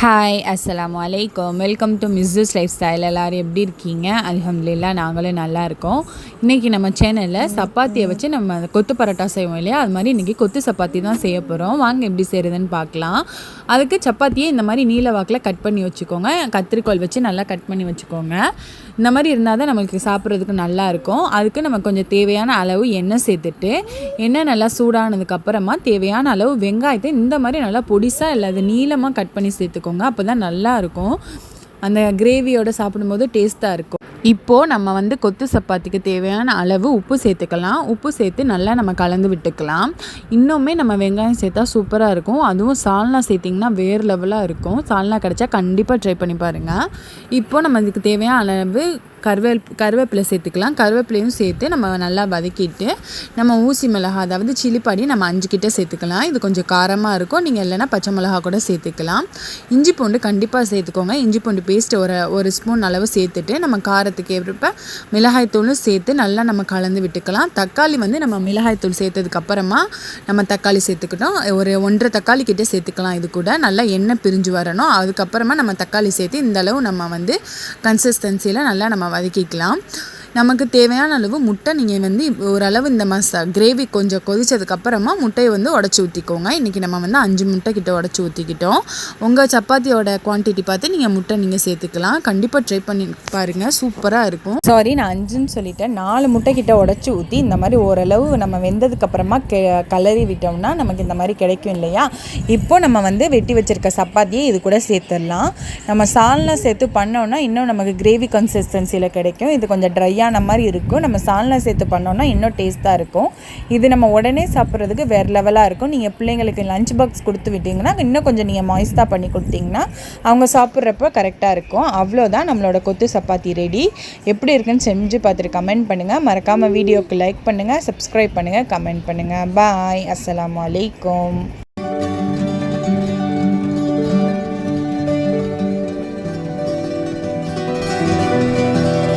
Hi அஸ்லாம் வலைக்கம் welcome to Mrs life style எல்லோரும் எப்படி இருக்கீங்க? அலமதுல்லா நாங்களும் நல்லா இருக்கோம். இன்றைக்கி நம்ம சேனலில் சப்பாத்தியை வச்சு நம்ம கொத்து பரோட்டா செய்வோம் இல்லையா? அது மாதிரி இன்றைக்கி கொத்து சப்பாத்தி தான் செய்ய போகிறோம் வாங்க எப்படி செய்கிறதுன்னு பார்க்கலாம். அதுக்கு சப்பாத்தியை இந்த மாதிரி நீல வாக்கில் கட் பண்ணி வச்சுக்கோங்க. கத்திரிக்கோல் வச்சு நல்லா கட் பண்ணி வச்சுக்கோங்க. இந்த மாதிரி இருந்தால் தான் நம்மளுக்கு சாப்பிட்றதுக்கு நல்லா இருக்கும். அதுக்கு நம்ம கொஞ்சம் தேவையான அளவு எண்ணெய் சேர்த்துட்டு எண்ணெய் நல்லா சூடானதுக்கப்புறமா தேவையான அளவு வெங்காயத்தை இந்த மாதிரி நல்லா பொடிசாக இல்லை அது நீளமாக கட் பண்ணி சேர்த்துக்கோங்க. அப்போ தான் நல்லாயிருக்கும் அந்த கிரேவியோட சாப்பிடும்போது டேஸ்ட்டாக இருக்கும். இப்போது நம்ம வந்து கொத்து சப்பாத்திக்கு தேவையான அளவு உப்பு சேர்த்துக்கலாம். உப்பு சேர்த்து நல்லா நம்ம கலந்து விட்டுக்கலாம். இன்னுமே நம்ம வெங்காயம் சேர்த்தா சூப்பராக இருக்கும். அதுவும் சால்னா சேர்த்திங்கன்னா வேறு லெவலாக இருக்கும். சால்னா கிடச்சா கண்டிப்பாக ட்ரை பண்ணி பாருங்கள் இப்போது நம்ம இதுக்கு தேவையான அளவு கருவேல் கருவேப்பிலை சேர்த்துக்கலாம். கருவேப்பிலையும் சேர்த்து நம்ம நல்லா வதக்கிட்டு நம்ம ஊசி மிளகா அதாவது சில்லிப்பாடி நம்ம அஞ்சு கிட்ட சேர்த்துக்கலாம். இது கொஞ்சம் காரமாக இருக்கும். நீங்கள் இல்லைனா பச்சை மிளகா கூட சேர்த்துக்கலாம். இஞ்சி பூண்டு கண்டிப்பாக சேர்த்துக்கோங்க. இஞ்சி பூண்டு பேஸ்ட் ஒரு ஒரு ஸ்பூன் அளவு சேர்த்துட்டு நம்ம காரத்துக்கு ஏற்ப மிளகாய்த்தூளும் சேர்த்து நல்லா நம்ம கலந்து விட்டுக்கலாம். தக்காளி வந்து நம்ம மிளகாய்த்தூள் சேர்த்ததுக்கப்புறமா நம்ம தக்காளி சேர்த்துக்கிட்டோம். ஒரு ஒன்றரை தக்காளி கிட்டே சேர்த்துக்கலாம் இது கூட. நல்லா எண்ணெய் பிரிஞ்சு வரணும். அதுக்கப்புறமா நம்ம தக்காளி சேர்த்து இந்த அளவு நம்ம வந்து கன்சிஸ்டன்சியில் நல்லா நம்ம வதக்கிக்கலாம். நமக்கு தேவையான அளவு முட்டை நீங்கள் வந்து ஓரளவு இந்த மசா கிரேவி கொஞ்சம் கொதிச்சதுக்கப்புறமா முட்டையை வந்து உடச்சி ஊற்றிக்கோங்க இன்றைக்கி நம்ம வந்து அஞ்சு முட்டை கிட்ட உடச்சி ஊற்றிக்கிட்டோம் உங்கள் சப்பாத்தியோட குவான்டிட்டி பார்த்து நீங்கள் முட்டை நீங்கள் சேர்த்துக்கலாம். கண்டிப்பாக ட்ரை பண்ணி பாருங்கள் சூப்பராக இருக்கும். சாரி நான் அஞ்சுன்னு சொல்லிட்டேன். நாலு முட்டை கிட்ட உடச்சி ஊற்றி இந்த மாதிரி ஓரளவு நம்ம வெந்ததுக்கப்புறமா கெ கலரி விட்டோம்னா நமக்கு இந்த மாதிரி கிடைக்கும் இல்லையா? இப்போ நம்ம வந்து வெட்டி வச்சுருக்க சப்பாத்தியை இது கூட சேர்த்துடலாம். நம்ம சால்னா சேர்த்து பண்ணோன்னா இன்னும் நமக்கு கிரேவி கன்சிஸ்டன்சியில் கிடைக்கும். இது கொஞ்சம் ட்ரை ட்ரையான மாதிரி இருக்கும். நம்ம சால்னா சேர்த்து பண்ணோன்னா இன்னும் டேஸ்ட்டாக இருக்கும். இது நம்ம உடனே சாப்பிட்றதுக்கு வேறு லெவலாக இருக்கும். நீங்கள் பிள்ளைங்களுக்கு லஞ்ச் பாக்ஸ் கொடுத்து விட்டிங்கன்னா இன்னும் கொஞ்சம் நீங்கள் மாய்ஸ்டாக பண்ணி கொடுத்தீங்கன்னா அவங்க சாப்பிட்றப்ப கரெக்டாக இருக்கும். அவ்வளோதான் நம்மளோட கொத்து சப்பாத்தி ரெடி எப்படி இருக்குன்னு செஞ்சு பார்த்துட்டு கமெண்ட் பண்ணுங்கள் மறக்காமல் வீடியோக்கு லைக் பண்ணுங்கள் சப்ஸ்கிரைப் பண்ணுங்கள் கமெண்ட் பண்ணுங்கள் பாய் அஸ்லாம் அலைக்கும்